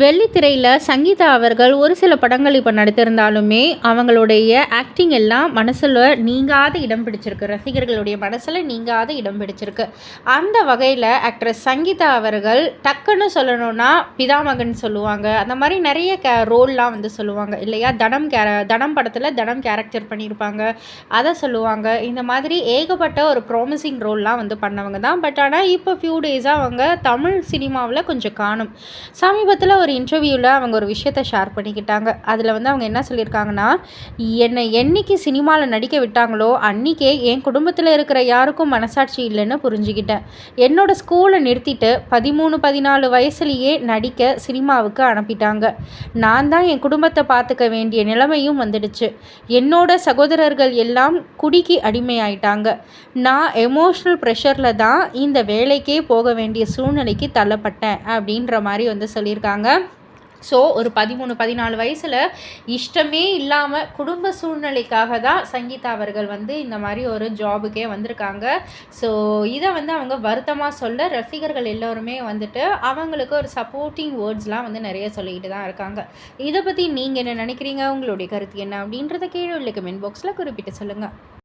வெள்ளித்திரையில் சங்கீதா அவர்கள் ஒரு சில படங்கள் இப்போ நடித்திருந்தாலுமே அவங்களுடைய ஆக்டிங் எல்லாம் மனசில் நீங்காத இடம் பிடிச்சிருக்கு. ரசிகர்களுடைய மனசில் நீங்காத இடம் பிடிச்சிருக்கு. அந்த வகையில் ஆக்ட்ரஸ் சங்கீதா அவர்கள் டக்குன்னு சொல்லணும்னா பிதாமகன் சொல்லுவாங்க. அந்த மாதிரி நிறைய கே ரோல்லாம் வந்து சொல்லுவாங்க. இல்லையா? தனம் கே தனம் படத்தில் தனம் கேரக்டர் பண்ணியிருப்பாங்க. அதை சொல்லுவாங்க. இந்த மாதிரி ஏகப்பட்ட ஒரு ப்ராமிசிங் ரோல்லாம் வந்து பண்ணவங்க தான். பட் ஆனால் இப்போ ஃபியூ டேஸாக அவங்க தமிழ் சினிமாவில் கொஞ்சம் காணும். சமீபத்தில் ஒரு இன்டர்வியூவில் அவங்க ஒரு விஷயத்த ஷேர் பண்ணிக்கிட்டாங்க. அதில் வந்து அவங்க என்ன சொல்லியிருக்காங்கன்னா என்னை என்னைக்கு சினிமாவில் நடிக்க விட்டாங்களோ அன்றைக்கே என் குடும்பத்தில் இருக்கிற யாருக்கும் மனசாட்சி இல்லைன்னு புரிஞ்சுக்கிட்டேன் என்னோடய ஸ்கூலை நிறுத்திட்டு பதிமூணு பதினாலு வயசுலேயே நடிக்க சினிமாவுக்கு அனுப்பிட்டாங்க. நான் தான் என் குடும்பத்தை பார்த்துக்க வேண்டிய நிலைமையும் வந்துடுச்சு. என்னோட சகோதரர்கள் எல்லாம் குடிக்கு அடிமையாயிட்டாங்க. நான் எமோஷ்னல் ப்ரெஷரில் தான் இந்த வேலைக்கே போக வேண்டிய சூழ்நிலைக்கு தள்ளப்பட்டேன். அப்படின்ற மாதிரி வந்து சொல்லியிருக்காங்க. ஸோ ஒரு பதிமூணு பதினாலு வயசில் இஷ்டமே இல்லாமல் குடும்ப சூழ்நிலைக்காக தான் சங்கீதா அவர்கள் வந்து இந்த மாதிரி ஒரு ஜாபுக்கே வந்திருக்காங்க. ஸோ இதை வந்து அவங்க வருத்தமாக சொல்ல ரசிகர்கள் எல்லோருமே வந்துட்டு அவங்களுக்கு ஒரு சப்போர்ட்டிங் வேர்ட்ஸ்லாம் வந்து நிறைய சொல்லிக்கிட்டு தான் இருக்காங்க. இதை பற்றி நீங்கள் என்ன நினைக்கிறீங்க? உங்களுடைய கருத்து என்ன? அப்படின்றத கீழே உள்ள கமெண்ட் பாக்ஸில் குறிப்பிட்டு சொல்லுங்கள்